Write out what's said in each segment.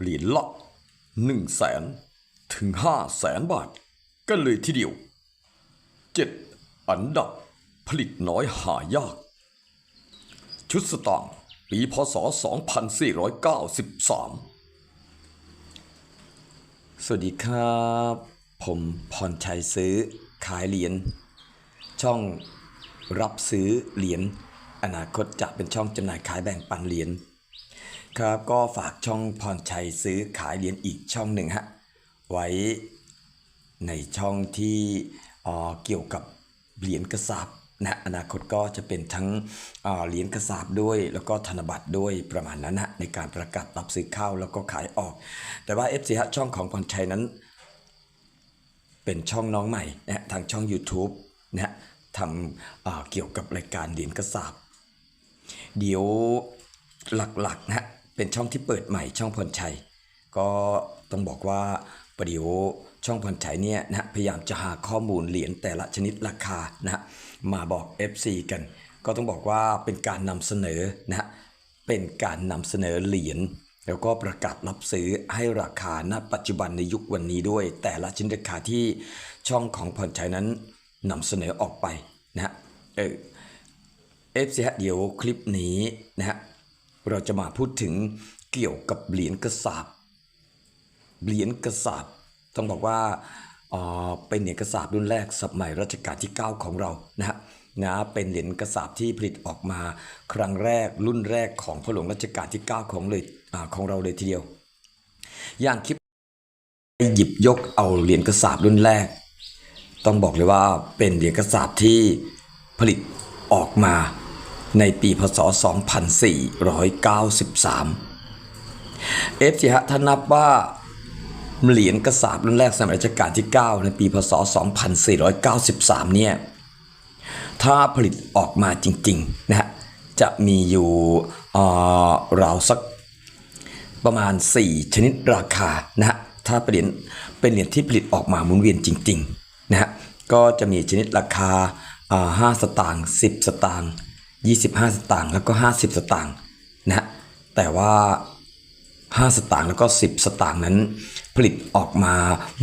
เหรียญละหนึ่งแสนถึงห้าแสนบาท กันเลยทีเดียวเจ็ดอันดับผลิตน้อยหายาก ชุดสตางค์ปีพศ 2493 สวัสดีครับ ผมพรชัยซื้อขายเหรียญช่องรับซื้อเหรียญอนาคตจะเป็นช่องจำหน่ายขายแบ่งปันเหรียญ ครับก็ฝากช่องพรชัยซื้อขายเหรียญอีกช่องหนึ่งฮะไว้ในช่องที่เอ่อเกี่ยวกับเหรียญกระสาบนะอนาคตก็จะเป็นทั้งเอ่อเหรียญกระสาบด้วย แล้วก็ธนบัตรด้วยประมาณนั้นนะในการประกาศรับซื้อเข้าแล้วก็ขายออก แต่ว่า FC ฮะช่องของพรชัยนั้น เป็นช่องน้องใหม่นะทางช่อง YouTube นะทำเอ่อเกี่ยวกับรายการเหรียญกระสาบเดี๋ยวหลักๆนะฮะ เป็นช่องที่เปิดใหม่ช่องพรชัย ก็ต้องบอกว่าประเดี๋ยวช่องพรชัยเนี่ยนะฮะพยายามจะหาข้อมูลเหรียญแต่ละชนิดราคานะฮะมาบอก FC กัน ก็ต้องบอกว่าเป็นการนำเสนอนะฮะเป็นการนำเสนอเหรียญแล้วก็ประกาศรับซื้อให้ราคาณปัจจุบันในยุควันนี้ด้วย แต่ละชนิดราคาที่ช่องของพรชัยนั้นนำเสนอออกไปนะฮะเออเอฟซีฮะเดี๋ยวคลิปนี้นะฮะ เราจะมาพูดถึงเกี่ยวกับเหรียญกระสาบเหรียญกระสาบต้องบอกว่าเอ่อเป็นเหรียญกระสาบรุ่นแรกสมัยรัชกาลที่ 9 ของเรานะฮะนะเป็นเหรียญกระสาบที่ผลิตออกมาครั้งแรกรุ่นแรกของพระหลวงรัชกาลที่ 9 ของเลยอาของเราเลยทีเดียว อย่างคลิปหยิบยกเอาเหรียญกระสาบรุ่นแรก ต้องบอกเลยว่าเป็นเหรียญกระสาบที่ผลิตออกมา ในปีพศ 2493 เอฟจีฮะถ้านับว่าเหรียญกระสาบรุ่นแรกสมัยรัชกาลที่ 9 ในปีพศ 2493 เนี่ย ถ้าผลิตออกมาจริงๆนะฮะ จะมีอยู่เราวสักประมาณ 4 ชนิดราคานะฮะ ถ้าเป็นเหรียญเป็นเหรียญที่ผลิตออกมาหมุนเวียนจริงๆนะฮะ ก็จะมีชนิดราคาอ่า5สตางค์ 10 สตางค์ 25 สตางค์แล้วก็ 50 สตางค์นะฮะแต่ว่า 5 สตางค์แล้วก็ 10 สตางค์นั้น ผลิตออกมา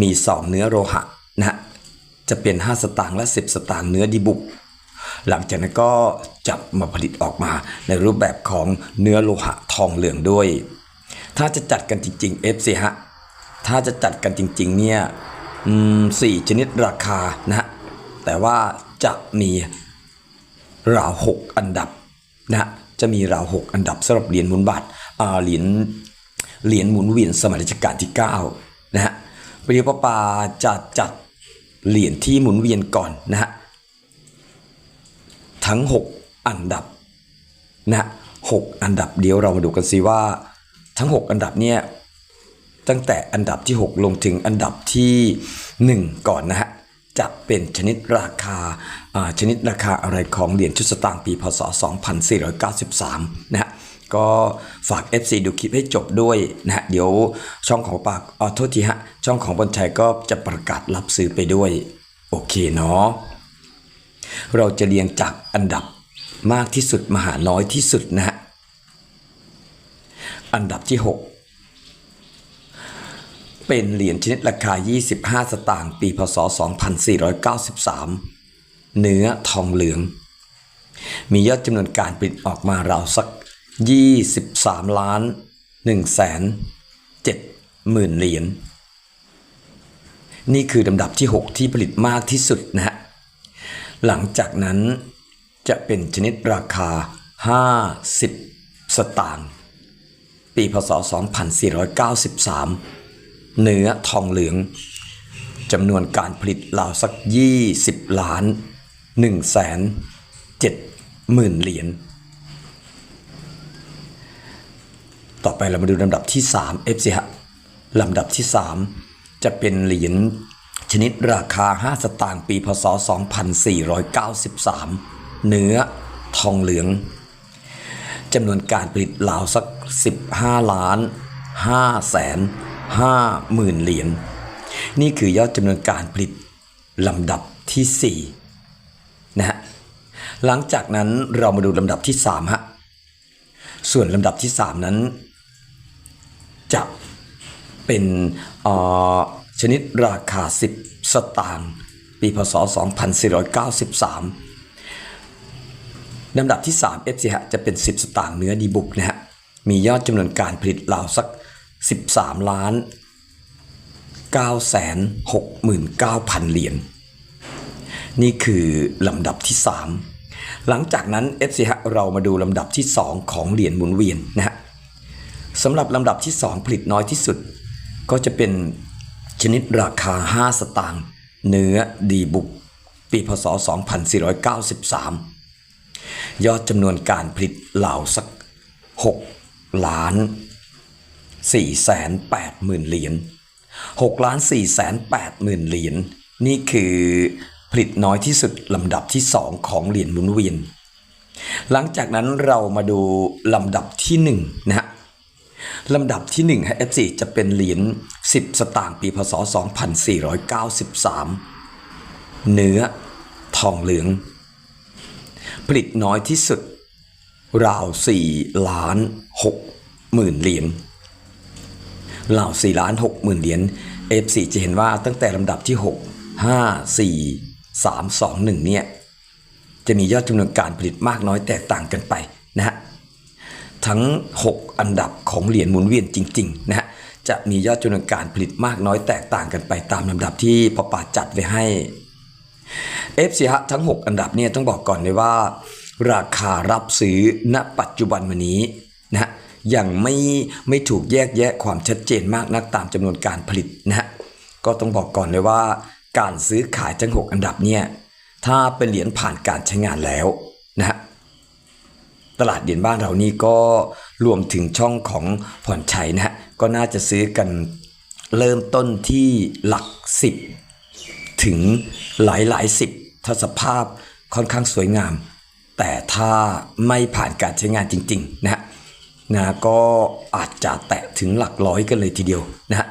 มี 2 เนื้อโลหะนะฮะจะเป็น 5 สตางค์และ 10 สตางค์เนื้อดีบุก หลังจากนั้นก็จับมาผลิตออกมาในรูปแบบของเนื้อโลหะทองเหลืองด้วย ถ้าจะจัดกันจริงๆ FC ฮะถ้าจะจัดกันจริงๆเนี่ยสี่ชนิดราคานะฮะแต่ว่าจะมี ราวหกอันดับนะฮะจะมีราวหกอันดับสำหรับเหรียญหมุนบาทอ่าเหรียญเหรียญหมุนเวียนสมัยรัชกาลที่9นะฮะปริยปปาจะจัดเหรียญที่หมุนเวียนก่อนนะฮะทั้ง 6 อันดับนะหกอันดับเดี๋ยวเรามาดูกันสิว่าทั้ง 6 อันดับเนี่ยตั้งแต่อันดับที่ 6 ลงถึงอันดับที่ 1 ก่อนนะฮะ จะเป็นชนิดราคาชนิดราคาอะไรของเหรียญชุดสตางค์ปีพศ 2493 นะฮะก็ฝาก FC ดูคลิปให้จบด้วยนะฮะเดี๋ยวช่องของปากออโทษทีฮะ ช่องของบอลชัยก็จะประกาศรับซื้อไปด้วย โอเคเนาะเราจะเรียงจากอันดับมากที่สุดมาหาน้อยที่สุดนะฮะ อันดับที่ 6 เป็นเหรียญชนิดราคา 25 สตางค์ปีพศ 2493 เนื้อทองเหลือง มียอดจำนวนการผลิตออกมาราวสัก 23 ล้าน1แสน7หมื่นเหรียญ นี่คือลำดับที่ 6 ที่ผลิตมากที่สุดนะฮะ หลังจากนั้นจะเป็นชนิดราคา 50 สตางค์ปีพศ 2493 เนื้อทองเหลืองจำนวนการผลิตราวสัก 20 ล้าน1แสน7หมื่นเหรียญ ต่อไปเรามาดูลำดับที่ 3 FC ฮะลำดับที่ 3 จะเป็นเหรียญชนิดราคา 5 สตางค์ปีพศ 2493 เนื้อทองเหลืองจำนวนการผลิตราวสัก 15 ล้าน5แสน 5หมื่นเหรียญ นี่คือยอดจำนวนการผลิตลำดับที่ 4 นะฮะ หลังจากนั้นเรามาดูลำดับที่ 3 ฮะ ส่วนลำดับที่ 3 นั้น จะเป็นอ่อชนิดราคา 10 สตางค์ปีพศ 2493ลำดับที่ 3 FC ฮะจะเป็น 10 สตางค์เนื้อดีบุกนะฮะ มียอดจำนวนการผลิตราวสัก 13 ล้าน 969,000 เหรียญ นี่คือลำดับที่ 3 หลังจากนั้น FC ฮะเรามาดูลำดับที่ 2 ของเหรียญหมุนเวียนนะฮะสำหรับลำดับที่ 2 ผลิตน้อยที่สุด ก็จะเป็นชนิดราคา 5 สตางค์เนื้อดีบุก ปีพศ 2493 ยอดจำนวนการผลิตเหล่าสัก 6 ล้าน 4แสน8หมื่นเหรียญ6ล้าน4แสน8หมื่นเหรียญ นี่คือผลิตน้อยที่สุดลำดับที่ 2 ของเหรียญหมุนเวียน หลังจากนั้นเรามาดูลำดับที่1นะฮะลำดับที่1ฮะ F4 จะเป็นเหรียญ10 สตางค์ปีพศ 2493 เนื้อทองเหลือง ผลิตน้อยที่สุด ราว4ล้าน6หมื่นเหรียญ รา4ล้าน6หมื่นเหรียญ F4 จะเห็นว่าตั้งแต่ลำดับที่ 6 5 4 3 2 1 เนี่ย จะมียอดจำนวนการผลิตมากน้อยแตกต่างกันไปนะฮะ ทั้ง 6 อันดับของเหรียญหมุนเวียนจริงๆนะฮะ จะมียอดจำนวนการผลิตมากน้อยแตกต่างกันไปตามลำดับที่พอปาจัดไว้ให้ f อ h ทั้ง 6 อันดับเนี่ยต้องบอกก่อนเลยว่า ราคารับซื้อณปัจจุบันวันนี้นะฮะ ยังไม่ไม่ถูกแยกแยะความชัดเจนมากนักตามจำนวนการผลิตนะฮะก็ต้องบอกก่อนเลยว่าการซื้อขายทั้ง 6 อันดับเนี่ยถ้าเป็นเหรียญผ่านการใช้งานแล้วนะฮะตลาดเหรียญบ้านเรานี่ก็รวมถึงช่องของผ่อนชัยนะฮะก็น่าจะซื้อกันเริ่มต้นที่หลักสิบถึงหลายหลายสิบถ้าสภาพค่อนข้างสวยงาม แต่ถ้าไม่ผ่านการใช้งานจริงๆนะฮะ นะก็อาจจะแตะถึงหลักร้อยกันเลยทีเดียวนะฮะ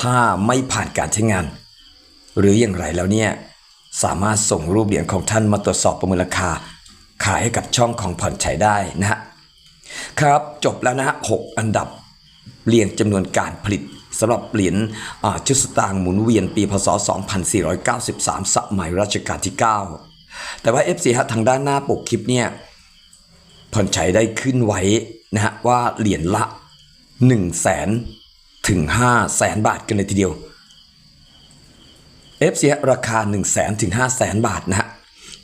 ถ้าไม่ผ่านการใช้งาน หรืออย่างไรแล้วเนี่ยสามารถส่งรูปเหรียญของท่านมาตรวจสอบประเมินราคา ขายให้กับช่องของผ่อนชัยได้นะฮะครับจบแล้วนะฮะหกอันดับเรียงจำนวนการผลิตสำหรับเหรียญชุดสตางค์หมุนเวียนปีพศ 2493 สมัยรัชกาลที่ 9 แต่ว่า FC ฮะทางด้านหน้าปกคลิปเนี่ยผ่อนชัยได้ขึ้นไว้ นะฮะว่าเหรียญละ 1 0 0 0 0แสนถึง5 0 0แสนบาทกันเลยทีเดียว FC ฮะราคา 1 0 0 0 0แสนถึง5 0 0แสนบาทนะฮะ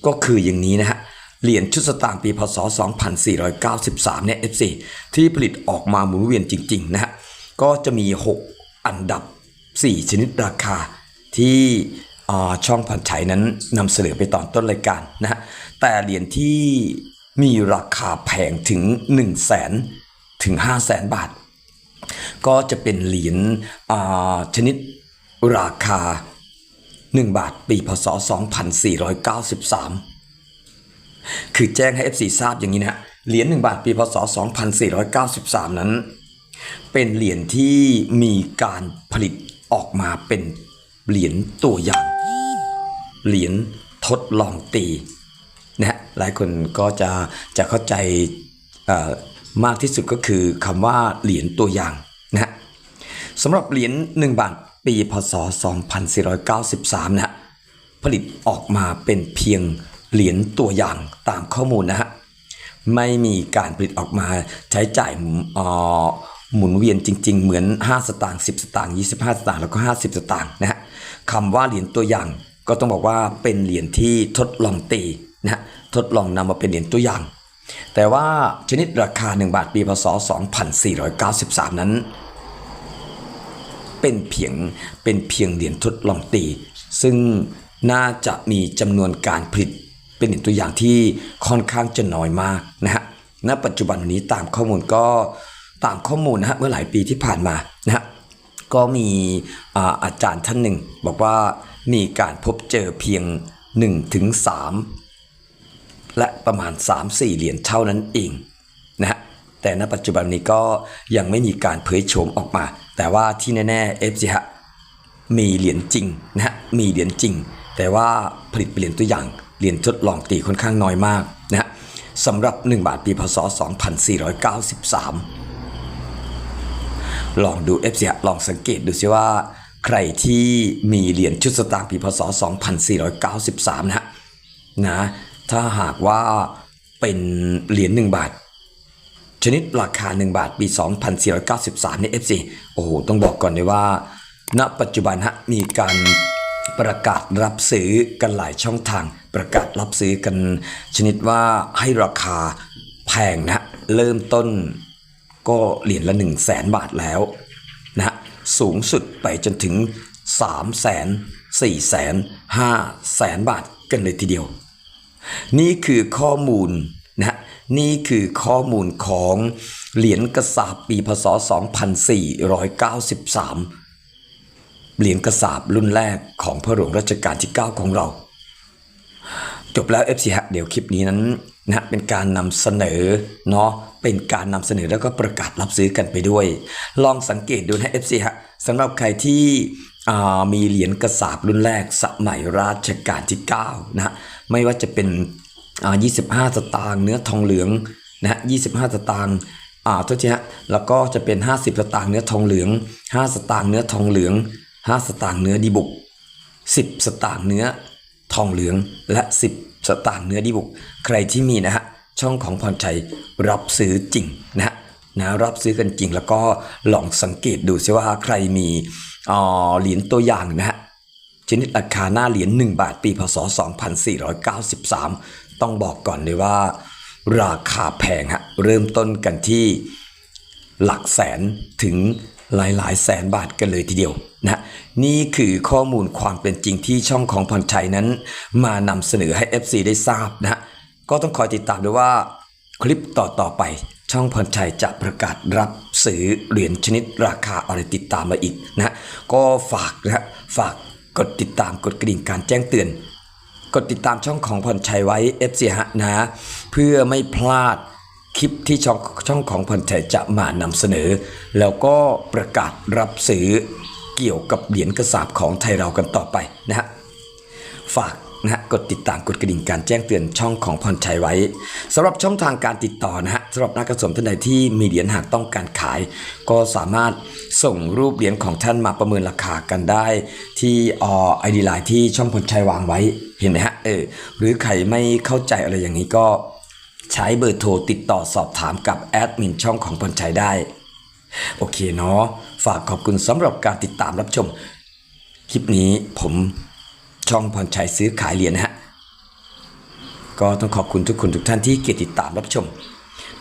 ก็คืออย่างนี้นะฮะเหรียญชุดสตางค์ปีพศ 2493 เนี่ย FC ที่ผลิตออกมาหมุนเวียนจริงๆนะฮะก็จะมี 6 อันดับ 4 ชนิดราคาที่อ่าช่องผ่อนชัยนั้นนำเสนอไปตอนต้นรายการนะฮะแต่เหรียญที่ มีราคาแพงถึง 1 0 0 0 0แสนถึง5 0 0แสนบาท ก็จะเป็นเหรียญชนิดราคา 1 บาทปีพศ 2493 คือแจ้งให้ FC ทราบอย่างนี้นะเหรียญ1บาทปีพศ 2493 นั้น เป็นเหรียญที่มีการผลิตออกมาเป็นเหรียญตัวอย่าง เหรียญทดลองตี หลายคนก็จะจะเข้าใจมากที่สุดก็คือคำว่าเหรียญตัวอย่างนะสำหรับเหรียญ1บาทปีพศ 2493 นะผลิตออกมาเป็นเพียงเหรียญตัวอย่างตามข้อมูลนะฮะไม่มีการผลิตออกมาใช้จ่ายหมุนเวียนจริง ๆ เหมือน 5 สตางค์10 สตางค์25 สตางค์แล้วก็ 50 สตางค์นะฮะคำว่าเหรียญตัวอย่างก็ต้องบอกว่าเป็นเหรียญที่ทดลองตี นะทดลองนำมาเป็นเหรียญตัวอย่าง แต่ว่าชนิดราคา 1 บาทปีพศ 2493 นั้น เป็นเพียงเป็นเพียงเหรียญทดลองตี ซึ่งน่าจะมีจำนวนการผลิตเป็นเหรียญตัวอย่างที่ค่อนข้างจะน้อยมากนะฮะณปัจจุบันนี้ตามข้อมูลก็ตามข้อมูลนะฮะเมื่อหลายปีที่ผ่านมานะฮะก็มีอาอาจารย์ท่านหนึ่ง บอกว่ามีการพบเจอเพียง1ถึง และประมาณ 3-4 เหรียญเท่านั้นเองนะฮะแต่ณปัจจุบันนี้ก็ยังไม่มีการเผยโฉมออกมา แต่ว่าที่แน่ๆ FG ฮะมีเหรียญจริงนะฮะมีเหรียญจริง แต่ว่าผลิตเป็นเหรียญตัวอย่างเหรียญทดลองตีค่อนข้างน้อยมากนะฮะสำหรับ 1 บาทปีพศ 2493 ลองดู f อลองสังเกตดูซิว่าใครที่มีเหรียญชุดสตางค์ปีพศ 2493 นะฮะนะ ถ้าหากว่าเป็นเหรียญ1บาท ชนิดราคา 1 บาทปี 2493นี่ FC โอ้โห ต้องบอกก่อนเลยว่า ณ ปัจจุบันฮะมีการประกาศรับซื้อกันหลายช่องทาง ประกาศรับซื้อกัน ชนิดว่าให้ราคาแพงนะเริ่มต้นก็เหรียญละ 1 0 0 0 0แสนบาทแล้วนะสูงสุดไปจนถึง 3 0 0 0 0 0 4 0 0 0 0 5 0 0 0 0บาทกันเลยทีเดียว นี่คือข้อมูลนะฮะนี่คือข้อมูลของเหรียญกระสาบปีพศ 2493 เหรียญกระสาบรุ่นแรกของพระหลวงรัชกาลที่ 9 ของเรา จบแล้ว FC ฮะเดี๋ยวคลิปนี้นั้นนะฮะเป็นการนำเสนอเนาะเป็นการนำเสนอแล้วก็ประกาศรับซื้อกันไปด้วย ลองสังเกตดูนะ FC ฮะสำหรับใครที่อ่ามีเหรียญกระสาบรุ่นแรกสมัยรัชกาลที่ 9 นะ ไม่ว่าจะเป็นอ่า25 สตางค์เนื้อทองเหลืองนะฮะ25 สตางค์อ่าโทษทีฮะแล้วก็จะเป็น 50 สตางค์เนื้อทองเหลือง 5 สตางค์เนื้อทองเหลือง 5 สตางค์เนื้อดีบุก 10 สตางค์เนื้อทองเหลืองและ 10 สตางค์เนื้อดีบุก ใครที่มีนะฮะช่องของพรชัยรับซื้อจริงนะฮะนะรับซื้อกันจริงแล้วก็ลองสังเกตดูซิว่าใครมีอ่อเหรียญตัวอย่างนะฮะ ชนิดราคาหน้าเหรียญ1บาทปีพศ 2493 ต้องบอกก่อนเลยว่า ราคาแพงฮะเริ่มต้นกันที่หลักแสนถึงหลายหลายๆแสนบาทกันเลยทีเดียวนะนี่คือข้อมูลความเป็นจริงที่ช่องของพรชัยนั้น มานำเสนอให้ FC ได้ทราบนะก็ต้องคอยติดตามด้วยว่า คลิปต่อๆไป ช่องพรชัยจะประกาศรับซื้อเหรียญชนิดราคาอะไรติดตามมาอีกนะก็ฝากนะฝาก กดติดตามกดกระดิ่งการแจ้งเตือน กดติดตามช่องของพรชัยไว้ FC ฮะนะ เพื่อไม่พลาดคลิปที่ช่องช่องของพรชัยจะมานำเสนอ แล้วก็ประกาศรับซื้อเกี่ยวกับเหรียญกระสาบของไทยเรากันต่อไปนะฮะฝาก นะฮะกดติดตามกดกระดิ่งการแจ้งเตือนช่องของพรชัยไว้สำหรับช่องทางการติดต่อนะฮะสำหรับนักกระสมท่านใดที่มีเหรียญหากต้องการขาย ก็สามารถส่งรูปเหรียญของท่านมาประเมินราคากันได้ ที่อไอดีไลน์ที่ช่องพรชัยวางไว้เห็นไหมฮะเออหรือใครไม่เข้าใจอะไรอย่างนี้ก็ใช้เบอร์โทรติดต่อสอบถามกับแอดมินช่องของพรชัยได้ โอเคเนาะฝากขอบคุณสำหรับการติดตามรับชม คลิปนี้ผม ช่องพรชัยซื้อขายเหรียญนะฮะก็ต้องขอบคุณทุกคนทุกท่านที่เกียรติดตามรับชม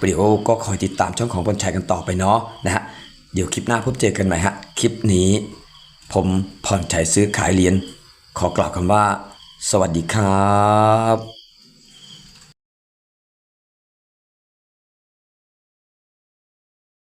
เดี๋ยวก็คอยติดตามช่องของพรชัยกันต่อไปเนาะนะฮะเดี๋ยวคลิปหน้าพบเจอกันใหม่ฮะคลิปนี้ ผมพรชัยซื้อขายเหรียญขอกล่าวคำว่า สวัสดีครับ